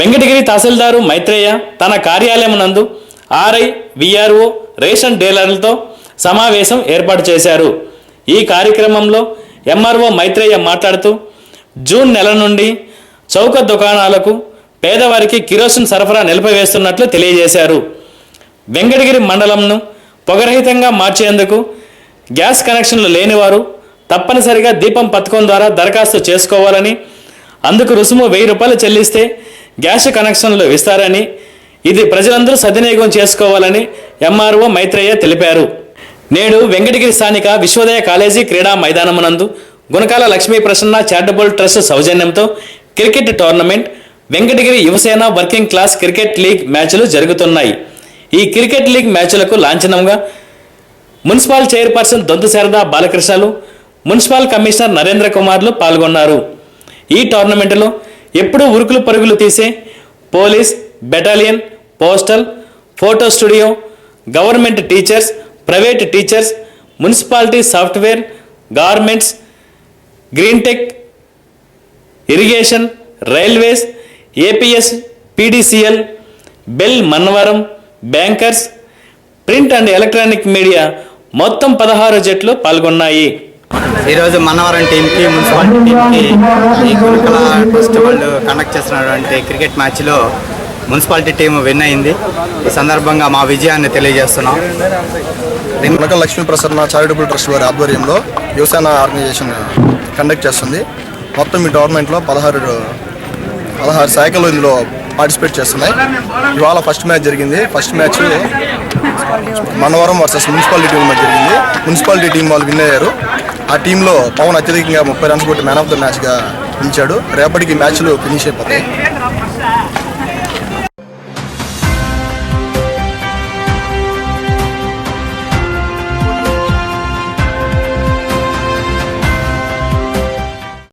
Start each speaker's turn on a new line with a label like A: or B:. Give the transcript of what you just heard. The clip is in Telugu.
A: వెంకటగిరి తహసీల్దారు మైత్రేయ తన కార్యాలయం నందు ఆర్ఐ విఆర్ఓ రేషన్ డీలర్లతో సమావేశం ఏర్పాటు చేశారు. ఈ కార్యక్రమంలో ఎంఆర్ఓ మైత్రేయ మాట్లాడుతూ జూన్ నెల నుండి చౌక దుకాణాలకు పేదవారికి కిరోసిన్ సరఫరా నిలిపివేస్తున్నట్లు తెలియజేశారు. వెంకటగిరి మండలంను పొగరహితంగా మార్చేందుకు గ్యాస్ కనెక్షన్లు లేనివారు తప్పనిసరిగా దీపం పథకం ద్వారా దరఖాస్తు చేసుకోవాలని అందుకు రుసుము వెయ్యి రూపాయలు చెల్లిస్తే గ్యాస్ కనెక్షన్లు ఇస్తారని ఇది ప్రజలందరూ సద్వినియోగం చేసుకోవాలని ఎంఆర్ఓ మైత్రేయ తెలిపారు. నేడు వెంకటగిరి స్థానిక విశ్వోదయ కాలేజీ క్రీడా మైదానమునందు గుణకాల లక్ష్మీ ప్రసన్న చారిటబుల్ ట్రస్ట్ సౌజన్యంతో cricket tournament Venkatagiri Yuvasena working class cricket league మ్యాచ్లు జరుగుతున్నాయి. ఈ క్రికెట్ లీగ్ మ్యాచ్లకు లాంఛనంగా మున్సిపల్ చైర్పర్సన్ దొంతు శారదా బాలకృష్ణలు మున్సిపల్ కమిషనర్ నరేంద్ర కుమార్లు పాల్గొన్నారు. ఈ టోర్నమెంటులో ఎప్పుడూ ఉరుకులు పరుగులు తీసే police battalion postal photo studio government teachers private teachers municipality software garments green tech irrigation railways APS PDCL BEL Mannavaram bankers print and electronic media మొత్తం పదహారు జట్లు పాల్గొన్నాయి.
B: ఈరోజు మన్నవరం టీంకి మున్సిపాలిటీ టీంకి ఈ గురుకుల ట్రస్ట్ వాళ్ళు కండక్ట్ చేస్తున్నటువంటి క్రికెట్ మ్యాచ్లో మున్సిపాలిటీ టీం విన్ అయింది. ఈ సందర్భంగా మా విజయాన్ని తెలియజేస్తున్నాం.
C: మునక లక్ష్మీ ప్రసన్న చారిటబుల్ ట్రస్ట్ వారి ఆధ్వర్యంలో యువసేన ఆర్గనైజేషన్ కండక్ట్ చేస్తుంది. మొత్తం ఈ టోర్నమెంట్లో పదహారు పదహారు శాఖలు ఇందులో పార్టిసిపేట్ చేస్తున్నాయి. ఇవాళ ఫస్ట్ మ్యాచ్ జరిగింది. First match Manavaram versus municipality team మధ్య జరిగింది. మున్సిపాలిటీ టీం వాళ్ళు విన్ అయ్యారు. ఆ టీంలో పవన్ అత్యధికంగా ముప్పై రన్స్ కొట్టి మ్యాన్ ఆఫ్ ద మ్యాచ్గా నిలిచాడు. రేపటికి మ్యాచ్లు ఫినిష్ అయిపోతాయి.